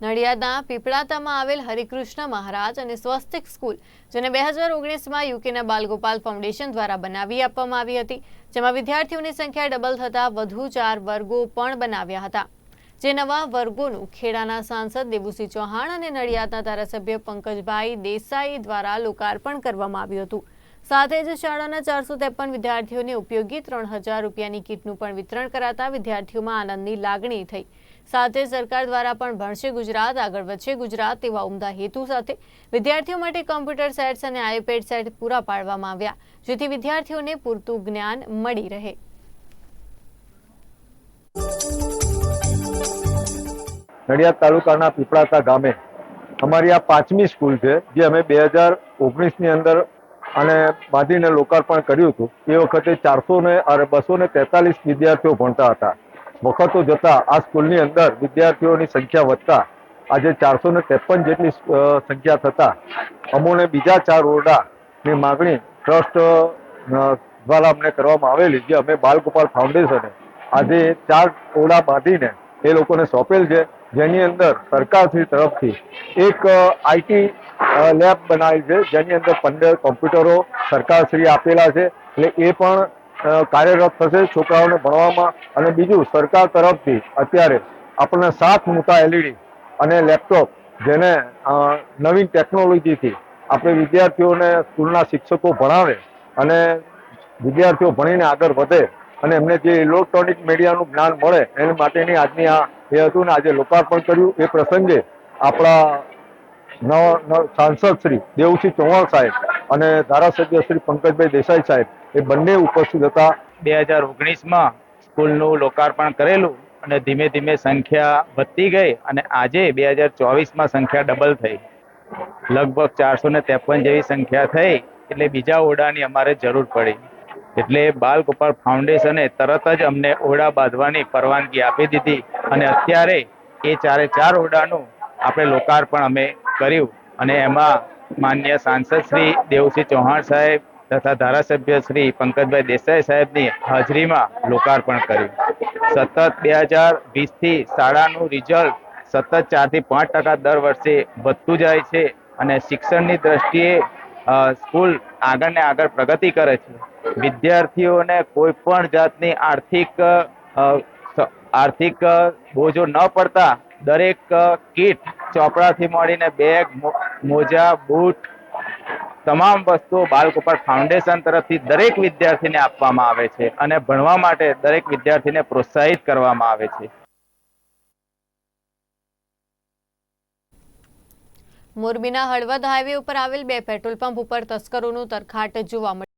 નડિયાદના પીપળાતામાં આવેલ હરિકૃષ્ણ મહારાજ અને સ્વસ્તિક સ્કૂલ, જેને બે હજાર ઓગણીસમાં યુકેના બાલગોપાલ ફાઉન્ડેશન દ્વારા બનાવી આપવામાં આવી હતી, જેમાં વિદ્યાર્થીઓની સંખ્યા ડબલ થતાં વધુ ચાર વર્ગો પણ બનાવ્યા હતા. જે નવા વર્ગોનું ખેડાના સાંસદ દેવુસિંહ ચૌહાણ અને નડિયાદના ધારાસભ્ય પંકજભાઈ દેસાઈ દ્વારા લોકાર્પણ કરવામાં આવ્યું હતું. સાથે જ શાળાના ચારસો ત્રેપન વિદ્યાર્થીઓને ઉપયોગી ત્રણ હજાર રૂપિયાની કીટનું પણ વિતરણ કરાતા વિદ્યાર્થીઓમાં આનંદની લાગણી થઈ. સાથે સરકાર દ્વારા પણ ભણશે ગુજરાત, આગળ વધશે ગુજરાત તેવા ઉમદા હેતુ સાથે વિદ્યાર્થીઓ માટે કોમ્પ્યુટર સેટ્સ અને આઈપેડ સેટ પૂરા પાડવામાં આવ્યા, જેથી વિદ્યાર્થીઓને પૂરતું જ્ઞાન મળી રહે. નડિયાદ તાલુકાના પીપળાતા ગામે અમારી આ પાંચમી સ્કૂલ છે, જે અમે બે હજાર ઓગણીસની અંદર અને બાંધીને લોકાર્પણ કર્યું હતું. એ વખતે ચારસો ને બસો ને તેતાલીસ વિદ્યાર્થીઓ ભણતા હતા. વખતો જતા આ સ્કૂલની અંદર વિદ્યાર્થીઓની સંખ્યા વધતા આજે ચારસો ને ત્રેપન જેટલી સંખ્યા થતા. અમોને બીજા ચાર ઓરડાની માગણી ટ્રસ્ટ દ્વારા અમને કરવામાં આવેલી જે અમે બાલગોપાલ ફાઉન્ડેશને આજે ચાર ઓરડા બાંધીને એ લોકોને સોંપેલ છે. જેની અંદર સરકારશ્રી તરફથી એક આઈટી લેબ બનાવી છે, જેની અંદર પંદર કોમ્પ્યુટરો સરકારશ્રી આપેલા છે એટલે એ પણ કાર્યરત થશે છોકરાઓને ભણવામાં અને બીજું સરકાર તરફથી અત્યારે આપણને સાત મોટા એલઈડી અને લેપટોપ જેને નવીન ટેકનોલોજીથી આપણે વિદ્યાર્થીઓને સ્કૂલના શિક્ષકો ભણાવે અને વિદ્યાર્થીઓ ભણીને આગળ વધે અને એમને જે ઇલેક્ટ્રોનિક મીડિયાનું જ્ઞાન મળે એના માટેની આજની આ એ હતું ને આજે લોકાર્પણ કર્યું. એ પ્રસંગે આપણા સાંસદ શ્રી દેવસિંહ ચૌહાણ સાહેબ અને ધારાસભ્ય શ્રી પંકજભાઈ દેસાઈ સાહેબ એ બંને ઉપસ્થિત હતા. બે હજાર ઓગણીસમાં સ્કૂલનું લોકાર્પણ કરેલું અને ધીમે ધીમે સંખ્યા વધતી ગઈ અને આજે બે હજાર ચોવીસમાં સંખ્યા ડબલ થઈ. લગભગ ચારસો ને ત્રેપન જેવી સંખ્યા થઈ એટલે બીજા ઓરડાની અમારે જરૂર પડી. એટલે બાલ ગોપાલ ફાઉન્ડેશને તરત જ અમને ઓરડા બાંધવાની પરવાનગી આપી દીધી અને અત્યારે એ ચારે ચાર ઓરડાનું આપણે લોકાર્પણ અમે કર્યું અને એમાં માન્ય સાંસદ શ્રી દેવસિંહ ચૌહાણ સાહેબ તથા ધારાસભ્ય શ્રી પંકજભાઈ દેસાઈ સાહેબની હાજરીમાં લોકાર્પણ કર્યું. સતત બે હજાર વીસથી શાળાનું રિઝલ્ટ સતત ચારથી પાંચ ટકા દર વર્ષે વધતું જાય છે અને શિક્ષણની દ્રષ્ટિએ સ્કૂલ આગળ ને આગળ પ્રગતિ કરે છે. વિદ્યાર્થીઓને કોઈ પણ જાતની આર્થિક આર્થિક બોજો ન પડતા દરેક કીટ ચોપડાથી મળીને બેગ મોજા, બૂટ, તમામ વસ્તુઓ બાલગોપાલ ફાઉન્ડેશન તરફથી દરેક વિદ્યાર્થીને આપવામાં આવે છે અને ભણવા માટે દરેક વિદ્યાર્થીને પ્રોત્સાહિત કરવામાં આવે છે. મોરબીના હળવદ હાઈવે ઉપર આવેલ બે પેટ્રોલ પંપ ઉપર તસ્કરોનું તરખાટ જોવા મળ્યું